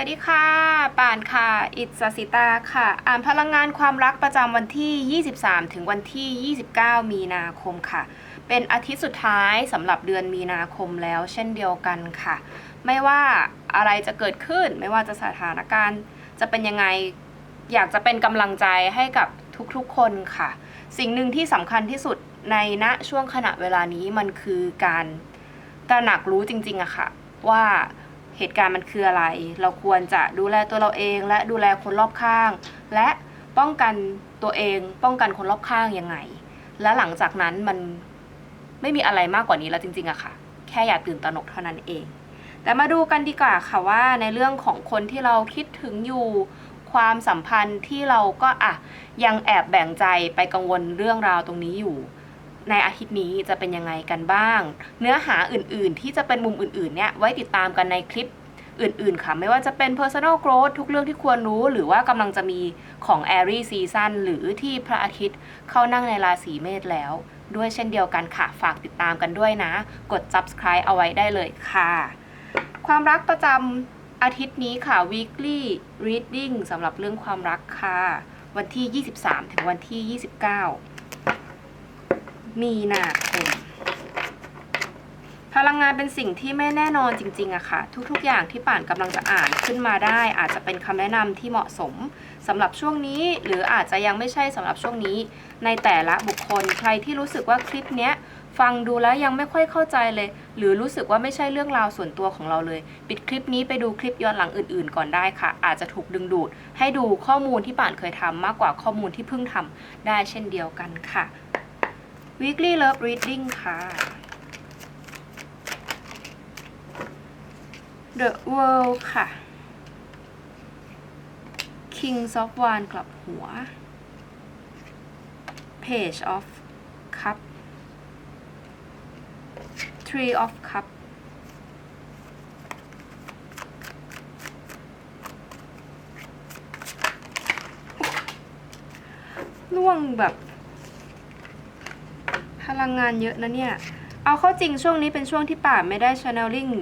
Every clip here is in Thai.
วัสดีค่ะ ป่านค่ะ อิตสสิตาค่ะ อ่านพลังงานความรักประจำวันที่ 23 ถึงวันที่ 29 มีนาคมค่ะ เป็นอาทิตย์สุดท้ายสำหรับเดือนมีนาคมแล้วเช่นเดียวกันค่ะ ไม่ว่าอะไรจะเกิดขึ้น ไม่ว่าจะสถานการณ์จะเป็นยังไง อยากจะเป็นกำลังใจให้กับทุกๆคนค่ะ สิ่งหนึ่งที่สำคัญที่สุดในณช่วงขณะเวลานี้มันคือการตระหนักรู้จริงๆอะค่ะ ว่า เหตุการณ์มันคืออะไร เราควรจะดูแลตัวเราเอง และดูแลคนรอบข้าง และป้องกันตัวเอง ป้องกันคนรอบข้างยังไง และหลังจากนั้นมันไม่มีอะไรมากกว่านี้แล้วจริงๆอะค่ะ แค่อย่าตื่นตระหนกเท่านั้นเอง แต่มาดูกันดีกว่าค่ะว่าในเรื่องของคนที่เราคิดถึงอยู่ความสัมพันธ์ที่เราก็อะยังแอบแบ่งใจไปกังวลเรื่องราวตรงนี้อยู่ ในอาทิตย์นี้จะเป็นยังไงกันบ้าง เนื้อหาอื่นๆ ที่จะเป็นมุมอื่นๆเนี่ยไว้ติดตามกันในคลิปอื่นๆ ค่ะ ไม่ว่าจะเป็น personal growth ทุกเรื่องที่ควรรู้ หรือว่ากำลังจะมีของ a r i season หรือที่พระอาทิตย์เข้านั่งในราศีเมษแล้ว ด้วยเช่นเดียวกันค่ะ ฝากติดตามกันด้วยนะ กด subscribe เอาไว้ได้เลยค่ะ ความรักประจำอาทิตย์นี้ค่ะ weekly reading สำหรับเรื่องความรักค่ะ วันที่ 23 ถึงวันที่ 29 มีนาคมพลังงานเป็นสิ่งที่ไม่แน่นอนจริงๆอะค่ะ ทุกๆ อย่างที่ป่านกำลังจะอ่านขึ้นมาได้ อาจจะเป็นคำแนะนำที่เหมาะสมสำหรับช่วงนี้ หรืออาจจะยังไม่ใช่สำหรับช่วงนี้ ในแต่ละบุคคลใครที่รู้สึกว่าคลิปเนี้ยฟังดูแล้วยังไม่ค่อยเข้าใจเลย หรือรู้สึกว่าไม่ใช่เรื่องราวส่วนตัวของเราเลย ปิดคลิปนี้ไปดูคลิปย้อนหลังอื่น ๆ ก่อนได้ค่ะ อาจจะถูกดึงดูด ให้ดูข้อมูลที่ป่านเคยทำมากกว่าข้อมูลที่เพิ่งทำได้เช่นเดียวกันค่ะ weekly love reading ค่ะ The World ค่ะ Kings of One กลับหัว Page of Cup Three of Cup ล่วงแบบ พลังงานเยอะนะเนี่ย เอาเข้าจริงช่วงนี้เป็นช่วงที่ป่าไม่ได้ channeling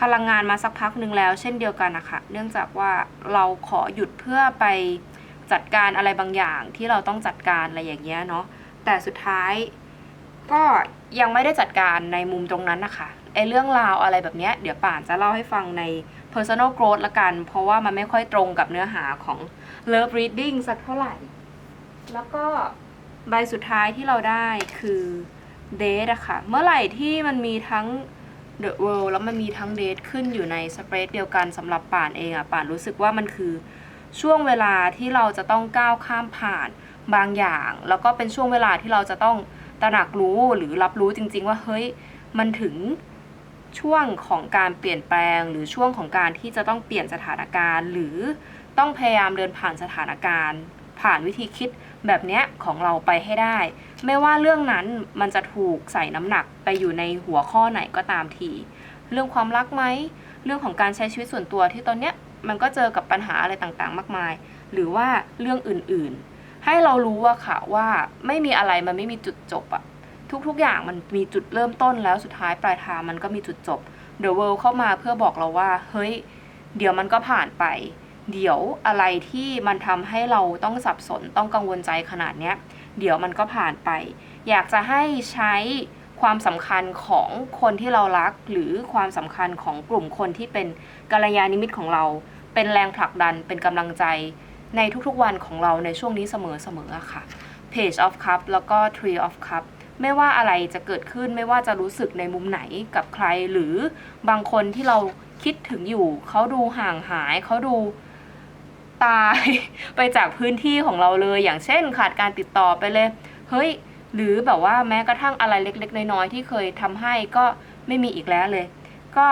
พลังงานมาสักพักหนึ่งแล้ว เช่นเดียวกันนะคะ เนื่องจากว่าเราขอหยุดเพื่อไปจัดการอะไรบางอย่างที่เราต้องจัดการอะไรอย่างเงี้ยเนาะ แต่สุดท้ายก็ยังไม่ได้จัดการในมุมตรงนั้นนะคะไอเรื่องราวอะไรแบบเนี้ยเดี๋ยวป่านจะเล่าให้ฟังใน personal growth ละกัน เพราะว่ามันไม่ค่อยตรงกับเนื้อหาของ love reading สักเท่าไหร่ แล้วก็ ใบสุดท้ายที่เราได้คือ date อะค่ะ เมื่อไหร่ที่มันมีทั้ง The World แล้วมันมีทั้ง date ขึ้นอยู่ในสเปรดเดียวกันสำหรับป่านเองอะป่านรู้สึกว่ามันคือช่วงเวลาที่เราจะต้องก้าวข้ามผ่านบางอย่าง แล้วก็เป็นช่วงเวลาที่เราจะต้องตระหนักรู้หรือรับรู้จริง ๆ ว่าเฮ้ยมันถึงช่วงของการเปลี่ยนแปลง หรือช่วงของการที่จะต้องเปลี่ยนสถานการณ์ หรือต้องพยายามเดินผ่านสถานการณ์ ผ่านวิธีคิด แบบเนี้ยของเราไปให้ได้ ไม่ว่าเรื่องนั้นมันจะถูกใส่น้ำหนักไปอยู่ในหัวข้อไหนก็ตามที เรื่องความรักไหม เรื่องของการใช้ชีวิตส่วนตัวที่ตอนเนี้ยมันก็เจอกับปัญหาอะไรต่างๆ มากมาย หรือว่าเรื่องอื่นๆ ให้เรารู้ว่าค่ะว่าไม่มีอะไรมันไม่มีจุดจบอะทุกๆ อย่างมันมีจุดเริ่มต้นแล้วสุดท้ายปลายทางมันก็มีจุดจบ The World เข้ามาเพื่อบอกเราว่า เฮ้ย เดี๋ยวมันก็ผ่านไป เดี๋ยวอะไรที่มันทำให้เราต้องสับสนต้องกังวลใจขนาดเนี้ย เดี๋ยวมันก็ผ่านไป อยากจะให้ใช้ความสำคัญของคนที่เรารัก หรือความสำคัญของกลุ่มคนที่เป็นกัลยาณมิตรของเรา เป็นแรงผลักดันเป็นกำลังใจในทุกๆวันของเราในช่วงนี้เสมอๆค่ะ Page of Cup แล้วก็ Tree of Cup ไม่ว่าอะไรจะเกิดขึ้นไม่ว่าจะรู้สึกในมุมไหนกับใครหรือบางคนที่เราคิดถึงอยู่ เขาดูห่างหายเขาดู ตาย ไปจากพื้นที่ของเราเลย อย่างเช่น ขาดการติดต่อไปเลย เฮ้ย หรือแบบว่าแม้กระทั่งอะไรเล็ก ๆ น้อยๆที่เคยทำให้ก็ไม่มีอีกแล้วเลย ก็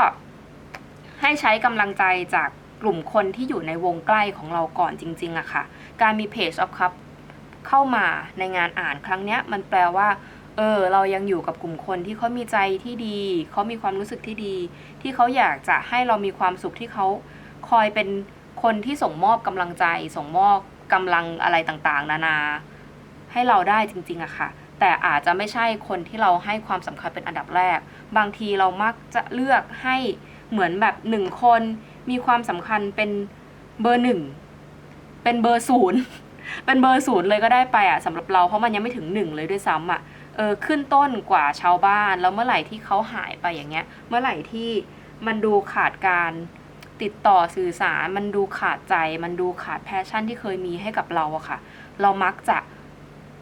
ให้ใช้กำลังใจจากกลุ่มคนที่อยู่ในวงใกล้ของเราก่อนจริงๆอะค่ะ การมี Page of Cup เข้ามาในงานอ่านครั้งเนี้ยมันแปลว่าเออเรายังอยู่กับกลุ่มคนที่เขามีใจที่ดี เขามีความรู้สึกที่ดี ที่เขาอยากจะให้เรามีความสุขที่เขาคอยเป็น คนที่ส่งมอบกำลังใจ ส่งมอบกำลังอะไรต่างๆ นานา ให้เราได้จริงๆอะค่ะ แต่อาจจะไม่ใช่คนที่เราให้ความสำคัญเป็นอันดับแรก บางทีเรามักจะเลือกให้เหมือนแบบหนึ่งคนมีความสำคัญเป็นเบอร์หนึ่งเป็นเบอร์ศูนย์เป็นเบอร์ศูนย์เลยก็ได้ไปอะสำหรับเราเพราะมันยังไม่ถึงหนึ่งเลยด้วยซ้ำอะเออขึ้นต้นกว่าชาวบ้านแล้วเมื่อไหร่ที่เขาหายไปอย่างเงี้ย เมื่อไหร่ที่มันดูขาดการ ติดต่อสื่อสารมันดูขาดใจ มันดูขาดแพชชั่นที่เคยมีให้กับเราอะค่ะ เรามักจะ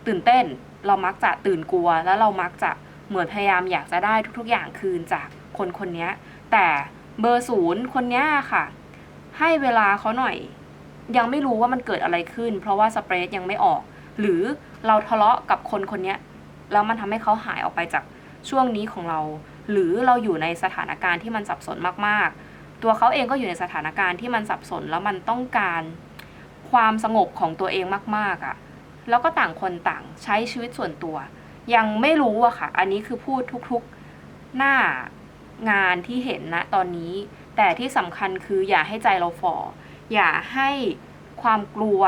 ตื่นเต้น เรามักจะตื่นกลัว แล้วเรามักจะเหมือนพยายามอยากจะได้ทุกๆอย่างคืนจากคนคนนี้แต่เบอร์ศูนย์คนนี้ค่ะ ให้เวลาเขาหน่อย ยังไม่รู้ว่ามันเกิดอะไรขึ้น เพราะว่าสเปรดยังไม่ออก หรือเราทะเลาะกับคนคนนี้แล้วมันทำให้เขาหายออกไปจากช่วงนี้ของเรา หรือเราอยู่ในสถานการณ์ที่มันสับสนมากๆ ตัวเขาเองก็อยู่ในสถานการณ์ที่มันสับสนแล้วมันต้องการความสงบของตัวเองมากๆอะ่ะ แล้วก็ต่างคนต่างใช้ชีวิตส่วนตัว ยังไม่รู้อะค่ะ อันนี้คือพูดทุกๆหน้างานที่เห็นนะตอนนี้ แต่ที่สำคัญคืออย่าให้ใจเราฝ่อ อย่าให้ความกลัว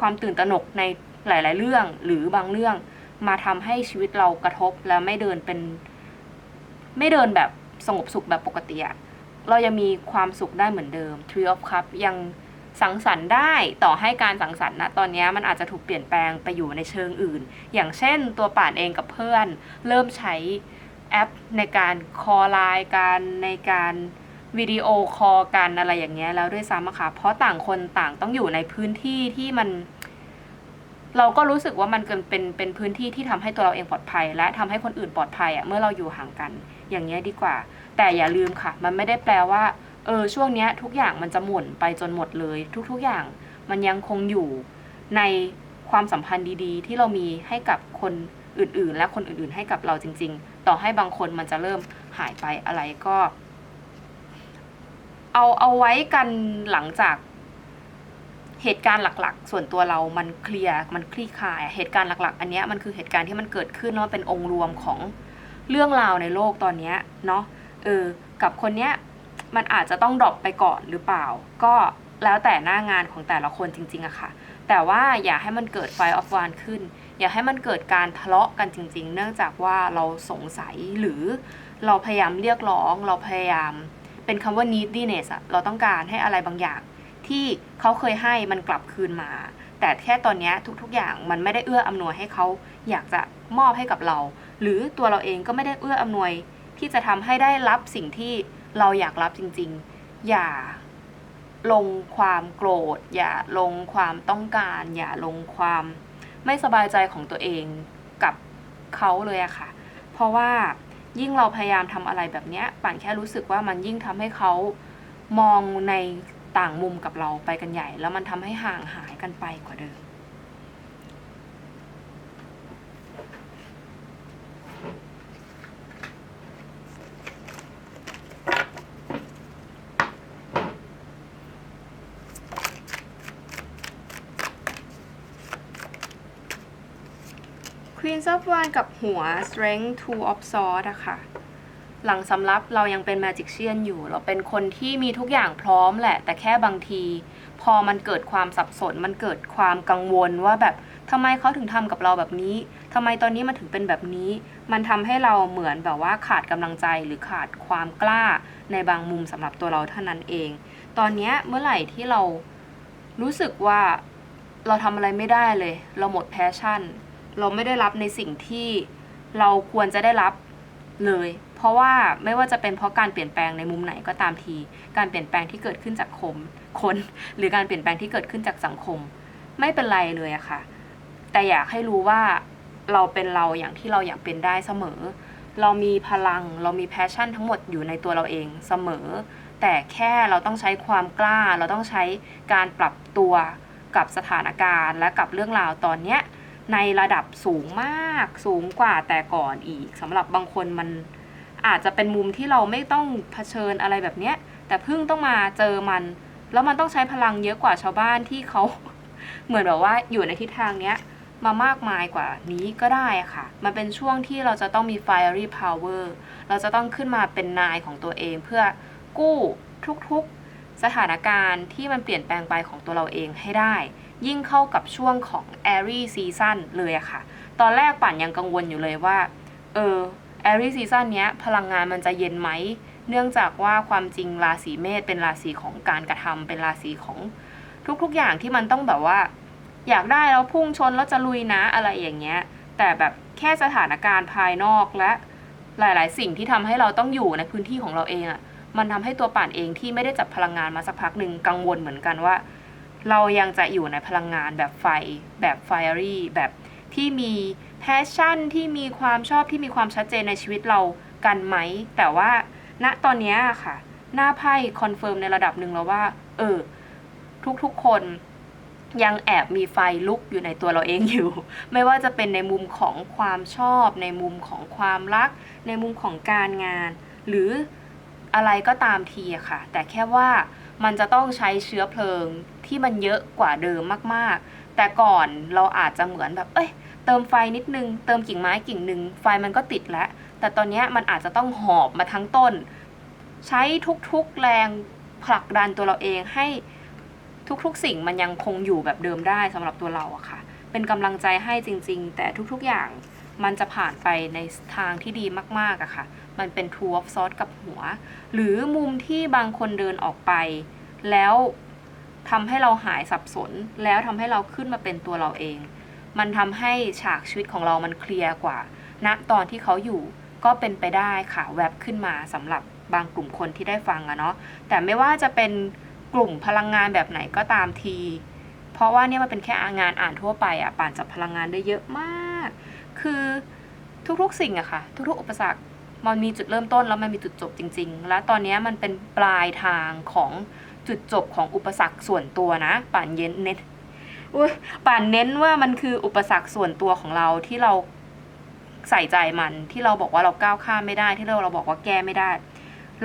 ความตื่นตระหนกในหลาย ๆ เรื่องหรือบางเรื่องมาทำให้ชีวิตเรากระทบแล้วไม่เดินเป็น ไม่เดินแบบสงบสุขแบบปกติอะ เรายังมีความสุขได้เหมือนเดิม Tree of Cup ยังสังสรรค์ได้ต่อให้การสังสรรค์นะตอนนี้มันอาจจะถูกเปลี่ยนแปลงไปอยู่ในเชิงอื่น อย่างเช่นตัวป่านเองกับเพื่อน เริ่มใช้แอปในการคอลไลน์กันในการวิดีโอคอลกันอะไรอย่างเงี้ยแล้วด้วยซ้ำอะค่ะเพราะต่างคนต่างต้องอยู่ในพื้นที่ที่มัน เราก็รู้สึกว่ามันเกินเป็นเป็นพื้นที่ที่ทำให้ตัวเราเองปลอดภัย และทำให้คนอื่นปลอดภัยอะเมื่อเราอยู่ห่างกัน อย่างเงี้ยดีกว่า แต่อย่าลืมค่ะ มันไม่ได้แปลว่า เออ ช่วงนี้ทุกอย่างมันจะหมุนไปจนหมดเลย ทุกๆอย่างมันยังคงอยู่ในความสัมพันธ์ดีๆ ที่เรามีให้กับคนอื่นๆ และคนอื่นๆ ให้กับเราจริง ๆ ต่อให้บางคนมันจะเริ่มหายไปอะไรก็ เอาเอาไว้กันหลังจากเหตุการณ์หลักๆ ส่วนตัวเรามันเคลียร์ มันคลี่คลาย เหตุการณ์หลัก ๆ อันนี้มันคือเหตุการณ์ที่มันเกิดขึ้นแล้วมันเป็นองค์รวมของเรื่องราวในโลกตอนนี้เนาะ เออ กับคนเนี้ยมันอาจจะต้องดรอปไปก่อนหรือเปล่า ก็แล้วแต่หน้างานของแต่ละคนจริงๆอะค่ะ แต่ว่าอย่าให้มันเกิดไฟออฟวานขึ้น อย่าให้มันเกิดการทะเลาะกันจริง ๆ เนื่องจากว่าเราสงสัยหรือเราพยายามเรียกร้อง เราพยายามเป็นคำว่า neediness อะเราต้องการให้อะไรบางอย่าง ที่เขาเคยให้มันกลับคืนมา แต่แค่ตอนเนี้ยทุกๆ อย่างมันไม่ได้เอื้ออำนวยให้เขาอยากจะมอบให้กับเรา หรือตัวเราเองก็ไม่ได้เอื้ออำนวย ที่จะทำให้ได้รับสิ่งที่เราอยากรับจริงๆ อย่าลงความโกรธ อย่าลงความต้องการ อย่าลงความไม่สบายใจของตัวเองกับเขาเลยอะค่ะ เพราะว่ายิ่งเราพยายามทำอะไรแบบเนี้ยป่านแค่รู้สึกว่ามันยิ่งทำให้เขามองในต่างมุมกับเราไปกันใหญ่ แล้วมันทำให้ห่างหายกันไปกว่าเดิม Queen of Wands กับหัว Strength Two of Swords อะค่ะ หลังสำรับเรายังเป็น Magician อยู่ เราเป็นคนที่มีทุกอย่างพร้อมแหละ แต่แค่บางที พอมันเกิดความสับสน มันเกิดความกังวลว่าแบบทำไมเขาถึงทำกับเราแบบนี้ทำไมตอนนี้มันถึงเป็นแบบนี้ มันทำให้เราเหมือนแบบว่าขาดกำลังใจหรือขาดความกล้าในบางมุมสำหรับตัวเราเท่านั้นเอง ตอนนี้เมื่อไหร่ที่เรารู้สึกว่าเราทำอะไรไม่ได้เลย เราหมดแพชชั่น เราไม่ได้รับในสิ่งที่เราควรจะได้รับเลย เพราะว่าไม่ว่าจะเป็นเพราะการเปลี่ยนแปลงในมุมไหนก็ตามที การเปลี่ยนแปลงที่เกิดขึ้นจากคมคน หรือการเปลี่ยนแปลงที่เกิดขึ้นจากสังคม ไม่เป็นไรเลยอะค่ะ แต่อยากให้รู้ว่าเราเป็นเราอย่างที่เราอยากเป็นได้เสมอ เรามีพลัง เรามีแพชชั่นทั้งหมดอยู่ในตัวเราเองเสมอ แต่แค่เราต้องใช้ความกล้า เราต้องใช้การปรับตัวกับสถานการณ์ และกับเรื่องราวตอนเนี้ย ในระดับสูงมากสูงกว่าแต่ก่อนอีกสำหรับบางคนมันอาจจะเป็นมุมที่เราไม่ต้องเผชิญอะไรแบบเนี้ย แต่เพิ่งต้องมาเจอมัน แล้วมันต้องใช้พลังเยอะกว่าชาวบ้านที่เขา เหมือนแบบว่าอยู่ในทิศทางเนี้ยมามากมายกว่านี้ก็ได้ค่ะ มันเป็นช่วงที่เราจะต้องมี fiery power เราจะต้องขึ้นมาเป็นนายของตัวเองเพื่อกู้ทุกๆสถานการณ์ที่มันเปลี่ยนแปลงไปของตัวเราเองให้ได้ ยิ่งเข้ากับช่วงของ airy season เลยอะค่ะ ตอนแรกป่านยังกังวลอยู่เลยว่า เออ airy season เนี้ยพลังงานมันจะเย็นไหม เนื่องจากว่าความจริงราศีเมษเป็นราศีของการกระทำเป็นราศีของทุกๆอย่างที่มันต้องแบบว่า อยากได้แล้วพุ่งชนแล้วจะลุยนะอะไรอย่างเงี้ย แต่แบบแค่สถานการณ์ภายนอกและหลายๆ สิ่งที่ทำให้เราต้องอยู่ในพื้นที่ของเราเองอะ่ะ มันทำให้ตัวป่านเองที่ไม่ได้จับพลังงานมาสักพักหนึ่งกังวลเหมือนกันว่า เรายังจะอยู่ในพลังงานแบบไฟแบบไฟรี่แบบที่มีแพชชั่นที่มีความชอบที่มีความชัดเจนในชีวิตเรากันไหม แต่ว่าณตอนนี้ค่ะ หน้าไพ่คอนเฟิร์มในระดับหนึ่งแล้วว่า เออ ทุกๆคนยังแอบมีไฟลุกอยู่ในตัวเราเองอยู่ ไม่ว่าจะเป็นในมุมของความชอบ ในมุมของความรัก ในมุมของการงาน หรืออะไรก็ตามทีอะค่ะ แต่แค่ว่ามันจะต้องใช้เชื้อเพลิง ที่มันเยอะกว่าเดิมมากๆ แต่ก่อนเราอาจจะเหมือนแบบ เอ้ย เติมไฟนิดนึง เติมกิ่งไม้กิ่งหนึ่งไฟมันก็ติดแล้ว แต่ตอนนี้มันอาจจะต้องหอบมาทั้งต้น ใช้ทุกๆแรงผลักดันตัวเราเองให้ทุกๆ สิ่งมันยังคงอยู่แบบเดิมได้สำหรับตัวเราอะค่ะ เป็นกำลังใจให้จริง ๆ แต่ทุกๆอย่างมันจะผ่านไปในทางที่ดีมากๆอะค่ะ มันเป็น Two of Swords กับหัว หรือมุมที่บางคนเดินออกไป แล้ว ทำให้เราหายสับสน แล้วทำให้เราขึ้นมาเป็นตัวเราเอง มันทำให้ฉากชีวิตของเรามันเคลียร์กว่าณตอนที่เขาอยู่ก็เป็นไปได้ค่ะแวบขึ้นมาสำหรับบางกลุ่มคนที่ได้ฟังอะเนาะแต่ไม่ว่าจะเป็นกลุ่มพลังงานแบบไหนก็ตามที เพราะว่าเนี่ยมันเป็นแค่งานอ่านทั่วไปอะป่านจับพลังงานได้เยอะมาก คือทุกๆสิ่งอะค่ะ ทุกๆอุปสรรคมันมีจุดเริ่มต้นแล้วมันมีจุดจบจริง ๆ และตอนนี้มันเป็นปลายทางของ จุดจบของอุปสรรคส่วนตัวนะ ป่านเย็นเน้นป่านเน้นว่ามันคืออุปสรรคส่วนตัวของเราที่เราใส่ใจมันที่เราบอกว่าเราก้าวข้ามไม่ได้ที่เราเราบอกว่าแก้ไม่ได้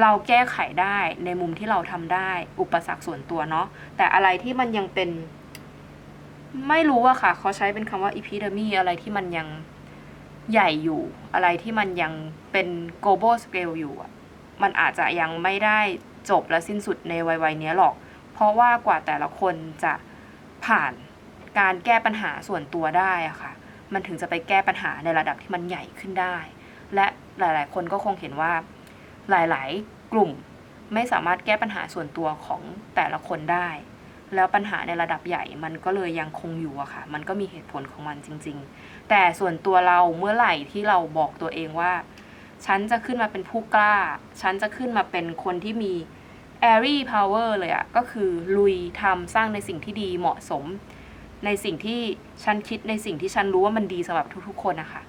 เราแก้ไขได้ในมุมที่เราทำได้ อุปสรรคส่วนตัวเนาะแต่อะไรที่มันยังเป็น ไม่รู้อะค่ะเขาใช้เป็นคำว่า epidemy อะไรที่มันยังใหญ่อยู่ อะไรที่มันยังเป็น global scale อยู่อะมันอาจจะยังไม่ได้ จบและสิ้นสุดในวัยวัยนี้หรอก เพราะว่ากว่าแต่ละคนจะผ่านการแก้ปัญหาส่วนตัวได้อะค่ะ มันถึงจะไปแก้ปัญหาในระดับที่มันใหญ่ขึ้นได้ และหลาย ๆ คนก็คงเห็นว่าหลาย ๆ กลุ่มไม่สามารถแก้ปัญหาส่วนตัวของแต่ละคนได้ แล้วปัญหาในระดับใหญ่มันก็เลยยังคงอยู่อะค่ะ มันก็มีเหตุผลของมันจริง ๆ แต่ส่วนตัวเราเมื่อไหร่ที่เราบอกตัวเองว่า ฉันจะขึ้นมาเป็นผู้กล้า ฉันจะขึ้นมาเป็นคนที่มี airy power เลยอะก็คือลุยทำสร้างในสิ่งที่ดีเหมาะสม ในสิ่งที่ฉันคิดในสิ่งที่ฉันรู้ว่ามันดีสำหรับทุกๆ คนนะคะ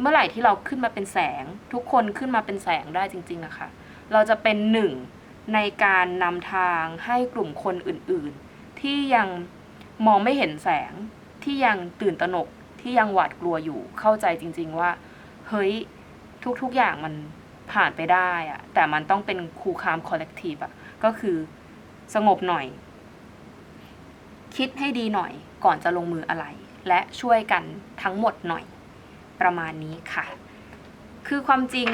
เมื่อไหร่ที่เราขึ้นมาเป็นแสง ทุกคนขึ้นมาเป็นแสงได้จริงๆอะค่ะ เราจะเป็นหนึ่งในการนำทางให้กลุ่มคนอื่นๆ ที่ยังมองไม่เห็นแสงที่ยังตื่นตระหนกที่ยังหวาดกลัวอยู่เข้าใจจริง ๆ ว่า เฮ้ย ทุกๆอย่างมันผ่านไปได้อะแต่มันต้องเป็นคูคามคอลเลกทีฟอะก็คือสงบหน่อย คิดให้ดีหน่อยก่อนจะลงมืออะไร และช่วยกันทั้งหมดหน่อยประมาณนี้ค่ะ คือความจริง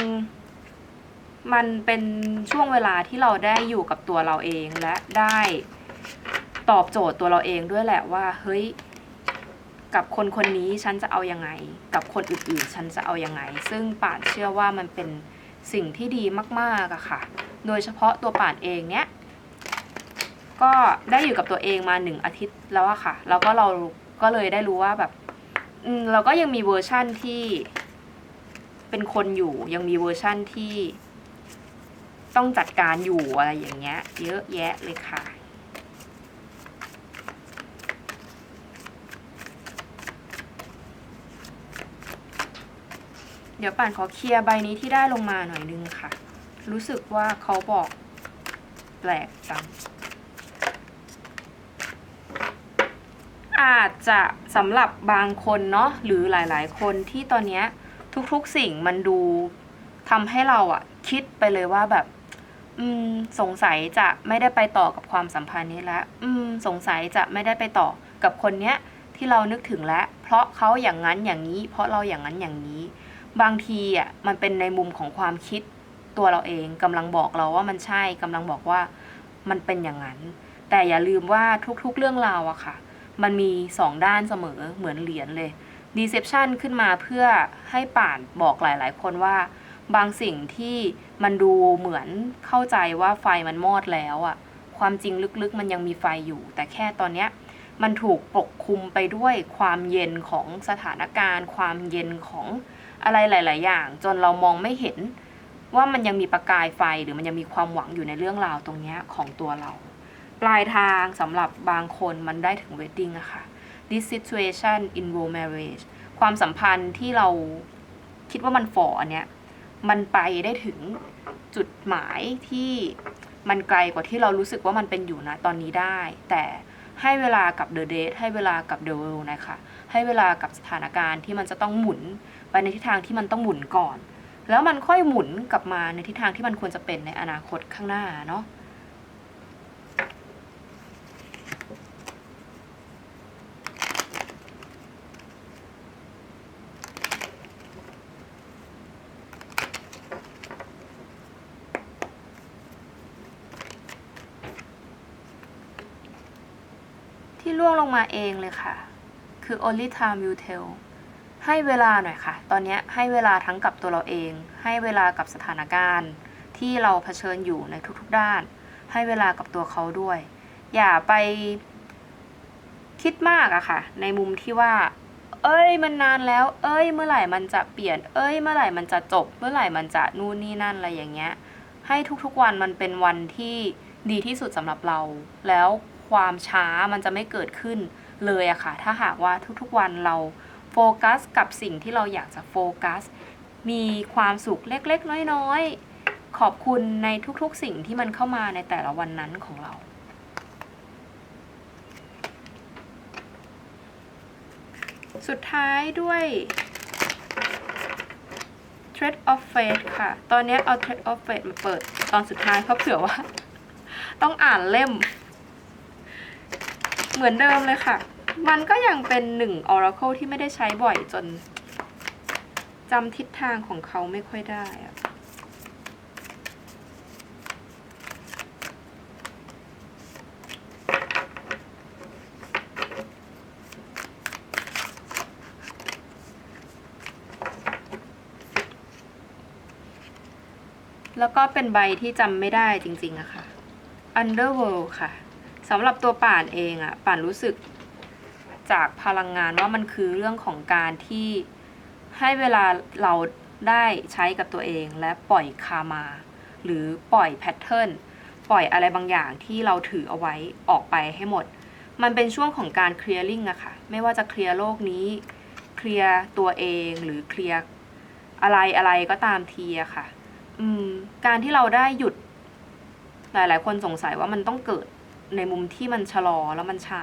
มันเป็นช่วงเวลาที่เราได้อยู่กับตัวเราเองและได้ตอบโจทย์ตัวเราเองด้วยแหละว่า เฮ้ย กับคนคนนี้ฉันจะเอายังไง กับคนอื่นๆ ฉันจะเอายังไง ซึ่งป่านเชื่อว่ามันเป็นสิ่งที่ดีมากๆอะค่ะ โดยเฉพาะตัวป่านเองเนี้ยก็ได้อยู่กับตัวเองมาหนึ่งอาทิตย์แล้วอะค่ะ แล้วก็เราก็เลยได้รู้ว่าแบบอืมเราก็ยังมีเวอร์ชั่นที่เป็นคนอยู่ ยังมีเวอร์ชั่นที่ต้องจัดการอยู่อะไรอย่างเงี้ย เยอะแยะเลยค่ะ เดี๋ยวป่านขอเคลียร์ใบนี้ที่ได้ลงมาหน่อยนึงค่ะ รู้สึกว่าเขาบอกแปลกจัง อาจจะสำหรับบางคนเนาะหรือหลายๆ คนที่ตอนนี้ทุกๆสิ่งมันดูทำให้เราอะคิดไปเลยว่าแบบ อืม สงสัยจะไม่ได้ไปต่อกับความสัมพันธ์นี้แล้วอืม สงสัยจะไม่ได้ไปต่อกับคนเนี้ยที่เรานึกถึงแล้ว เพราะเขาอย่างนั้นอย่างนี้ เพราะเราอย่างนั้นอย่างนี้ บางทีอะมันเป็นในมุมของความคิดตัวเราเองกำลังบอกเราว่ามันใช่กำลังบอกว่ามันเป็นอย่างนั้น แต่อย่าลืมว่าทุกๆเรื่องราวอะค่ะ มันมีสองด้านเสมอเหมือนเหรียญเลย deception ขึ้นมาเพื่อให้ป่านบอกหลายๆ คนว่า บางสิ่งที่มันดูเหมือนเข้าใจว่าไฟมันมอดแล้วอะความจริงลึกๆ มันยังมีไฟอยู่ แต่แค่ตอนเนี้ยมันถูกปกคลุมไปด้วยความเย็นของสถานการณ์ ความเย็นของ อะไรหลาย ๆ อย่าง จนเรามองไม่เห็นว่ามันยังมีประกายไฟหรือมันยังมีความหวังอยู่ในเรื่องราวตรงนี้ของตัวเรา ปลายทางสำหรับบางคนมันได้ถึง wedding อะค่ะ this situation involve marriage ความสัมพันธ์ที่เราคิดว่ามันฝ่ออันเนี้ยมันไปได้ถึงจุดหมายที่มันไกลกว่าที่เรารู้สึกว่ามันเป็นอยู่นะตอนนี้ได้ แต่ให้เวลากับ the date ให้เวลากับ the world นะคะ ให้เวลากับสถานการณ์ที่มันจะต้องหมุน ไปในทิศทางที่มันต้องหมุนก่อน แล้วมันค่อยหมุนกลับมาในทิศทางที่มันควรจะเป็นในอนาคตข้างหน้าเนาะที่ล่วงลงมาเองเลยค่ะ คือ only time will tell ให้เวลาหน่อยค่ะ ตอนนี้ให้เวลาทั้งกับตัวเราเอง ให้เวลากับสถานการณ์ ที่เราเผชิญอยู่ในทุกๆด้าน ให้เวลากับตัวเขาด้วย อย่าไปคิดมากอะค่ะ ในมุมที่ว่า เอ้ยมันนานแล้ว เอ้ย เมื่อไหร่มันจะเปลี่ยน เอ้ย เมื่อไหร่มันจะจบ เมื่อไหร่มันจะนู่นนี่นั่นอะไรอย่างเงี้ย ให้ทุกๆวันมันเป็นวันที่ดีที่สุดสำหรับเรา แล้วความช้ามันจะไม่เกิดขึ้นเลยอะค่ะ ถ้าหากว่าทุกๆวันเรา โฟกัสกับสิ่งที่เราอยากจะโฟกัส มีความสุขเล็กๆ น้อยๆ ขอบคุณในทุกๆสิ่งที่มันเข้ามาในแต่ละวันนั้นของเราสุดท้ายด้วย t r a d e of Fate ค่ะ ตอนนี้เอา t r a d e of Fate มาเปิดตอนสุดท้ายเพราะเผื่อว่า ต้องอ่านเล่ม เหมือนเดิมเลยค่ะ มันก็ยังเป็นหนึ่ง Oracle ที่ไม่ได้ใช้บ่อยจนจำทิศทางของเขาไม่ค่อยได้อะแล้วก็เป็นใบที่จำไม่ได้จริงๆอะค่ะ Underworld ค่ะ สำหรับตัวป่านเองอะป่านรู้สึก จากพลังงานว่ามันคือเรื่องของการที่ให้เวลาเราได้ใช้กับตัวเองและปล่อยคามา หรือปล่อยแพทเทิร์นปล่อยอะไรบางอย่างที่เราถือเอาไว้ออกไปให้หมด มันเป็นช่วงของการเคลียร์ลิงอะค่ะ ไม่ว่าจะเคลียร์โลกนี้ เคลียร์ตัวเองหรือเคลียร์อะไรอะไรก็ตามทีอะค่ะ อืม การที่เราได้หยุด หลาย ๆ คนสงสัยว่ามันต้องเกิดในมุมที่มันชะลอแล้วมันช้า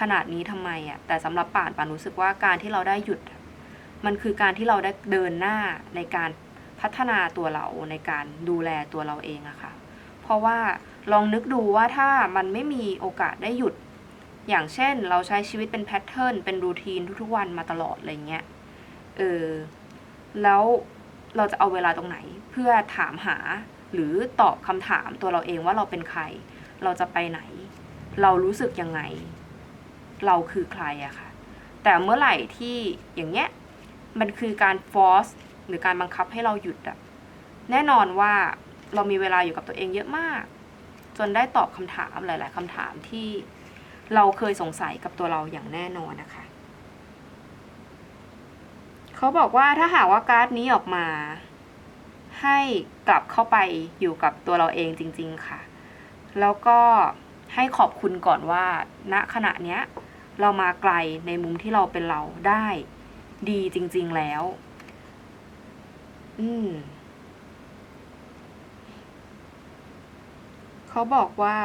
ขนาดนี้ทำไมอะแต่สำหรับป่านป่านรู้สึกว่าการที่เราได้หยุด มันคือการที่เราได้เดินหน้าในการพัฒนาตัวเราในการดูแลตัวเราเองอะค่ะ เพราะว่าลองนึกดูว่าถ้ามันไม่มีโอกาสได้หยุด อย่างเช่นเราใช้ชีวิตเป็นแพทเทิร์นเป็นรูทีนทุกๆวันมาตลอดอะไรเงี้ยเออแล้วเราจะเอาเวลาตรงไหนเพื่อถามหาหรือตอบคำถามตัวเราเองว่าเราเป็นใคร เราจะไปไหน เรารู้สึกยังไง เราคือใครอะค่ะ แต่เมื่อไหร่ที่อย่างเงี้ยมันคือการฟอสหรือการบังคับให้เราหยุดอะแน่นอนว่าเรามีเวลาอยู่กับตัวเองเยอะมาก จนได้ตอบคำถามหลาย ๆคำถามที่เราเคยสงสัยกับตัวเราอย่างแน่นอนนะคะ เขาบอกว่าถ้าหากว่าการ์ดนี้ออกมา ให้กลับเข้าไปอยู่กับตัวเราเองจริง ๆ ค่ะ แล้วก็ให้ขอบคุณก่อนว่า ณขณะเนี้ย เรามาไกลในมุมที่เราเป็นเราได้ ดีจริง ๆแล้ว อืมเขาบอกว่า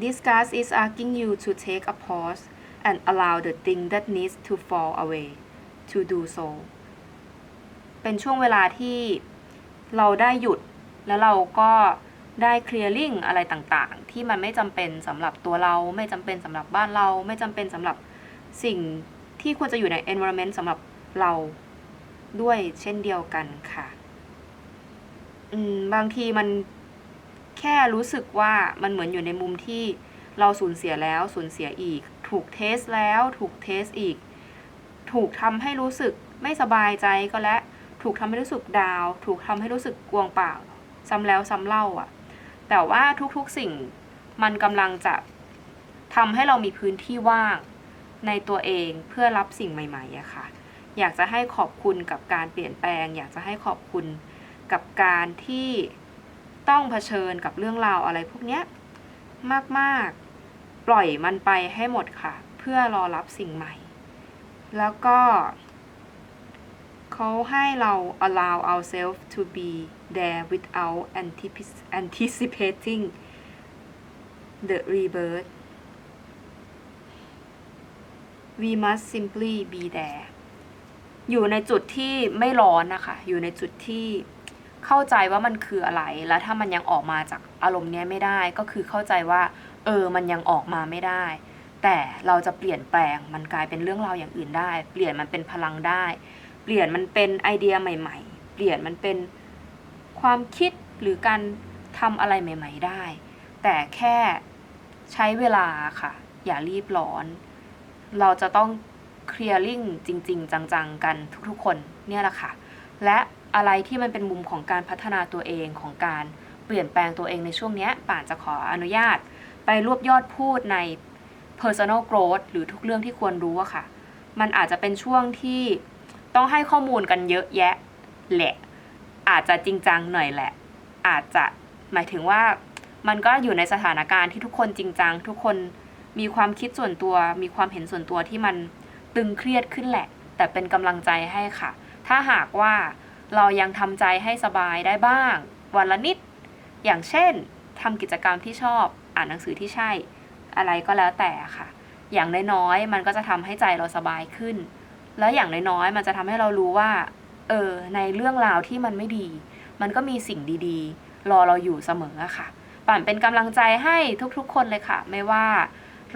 this card is asking you to take a pause and allow the thing that needs to fall away to do so เป็นช่วงเวลาที่เราได้หยุด แล้วเราก็ได้ clearing อะไรต่างๆ ที่มันไม่จำเป็นสำหรับตัวเรา ไม่จำเป็นสำหรับบ้านเรา ไม่จำเป็นสำหรับ สิ่งที่ควรจะอยู่ใน environment สำหรับเราด้วยเช่นเดียวกันค่ะ อืม บางทีมันแค่รู้สึกว่ามันเหมือนอยู่ในมุมที่เราสูญเสียแล้วสูญเสียอีก ถูกเทสแล้วถูกเทสอีก ถูกทำให้รู้สึกไม่สบายใจก็และ ถูกทำให้รู้สึกดาว ถูกทำให้รู้สึกกวงเปล่าซ้ำแล้วซ้ำเล่าอะแต่ว่าทุกๆสิ่งมันกำลังจะทำให้เรามีพื้นที่ว่าง ในตัวเองเพื่อรับสิ่งใหม่ๆอะค่ะ อยากจะให้ขอบคุณกับการเปลี่ยนแปลง อยากจะให้ขอบคุณกับการที่ต้องเผชิญกับเรื่องราวอะไรพวกเนี้ยมากๆ ปล่อยมันไปให้หมดค่ะ เพื่อรอรับสิ่งใหม่ แล้วก็เขาให้เรา allow ourselves to be there without anticipating the rebirth we must simply be there อยู่ในจุดที่ไม่ร้อนนะคะ อยู่ในจุดที่เข้าใจว่ามันคืออะไร แล้วถ้ามันยังออกมาจากอารมณ์เนี้ยไม่ได้ ก็คือเข้าใจว่า เออ มันยังออกมาไม่ได้ แต่เราจะเปลี่ยนแปลง มันกลายเป็นเรื่องราวอย่างอื่นได้ เปลี่ยนมันเป็นพลังได้ เปลี่ยนมันเป็นไอเดียใหม่ ๆ เปลี่ยนมันเป็นความคิดหรือการทำอะไรใหม่ ๆ ได้ แต่แค่ใช้เวลาค่ะ อย่ารีบร้อน เราจะต้องเคลียร์ลิงจริง ๆ จังๆ กันทุกๆ คนเนี่ยแหละค่ะ และอะไรที่มันเป็นมุมของการพัฒนาตัวเองของการเปลี่ยนแปลงตัวเองในช่วงนี้ป่านจะขออนุญาต ไปรวบยอดพูดใน personal growth หรือทุกเรื่องที่ควรรู้อะค่ะ มันอาจจะเป็นช่วงที่ต้องให้ข้อมูลกันเยอะแยะแหละ อาจจะจริงจังหน่อยแหละ อาจจะหมายถึงว่ามันก็อยู่ในสถานการณ์ที่ทุกคนจริงจัง ทุกคน มีความคิดส่วนตัว มีความเห็นส่วนตัวที่มันตึงเครียดขึ้นแหละ แต่เป็นกำลังใจให้ค่ะ ถ้าหากว่าเรายังทำใจให้สบายได้บ้าง วันละนิด อย่างเช่นทำกิจกรรมที่ชอบ อ่านหนังสือที่ใช่ อะไรก็แล้วแต่ค่ะ อย่างน้อยๆ มันก็จะทำให้ใจเราสบายขึ้น แล้วอย่างน้อยๆ มันจะทำให้เรารู้ว่า เออ ในเรื่องราวที่มันไม่ดี มันก็มีสิ่งดีๆ รอเราอยู่เสมอค่ะ ปั่นเป็นกำลังใจให้ทุกๆ คนเลยค่ะ ไม่ว่า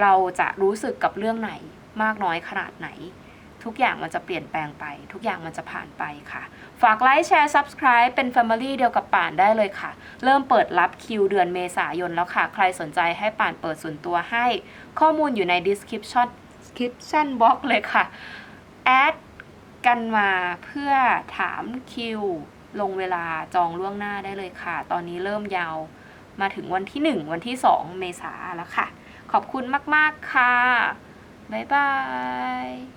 เราจะรู้สึกกับเรื่องไหนมากน้อยขนาดไหน ทุกอย่างมันจะเปลี่ยนแปลงไป ทุกอย่างมันจะผ่านไปค่ะ ฝากไลค์แชร์ Subscribe เป็น Family เดียวกับป่านได้เลยค่ะ เริ่มเปิดรับคิวเดือนเมษายนแล้วค่ะ ใครสนใจให้ป่านเปิดส่วนตัวให้ ข้อมูลอยู่ใน description description box เลยค่ะแอดกันมาเพื่อถามคิวลงเวลาจองล่วงหน้าได้เลยค่ะ ตอนนี้เริ่มยาวมาถึงวันที่ 1 วันที่ 2 เมษาแล้วค่ะ ขอบคุณมาก ๆ ค่ะ บ๊ายบาย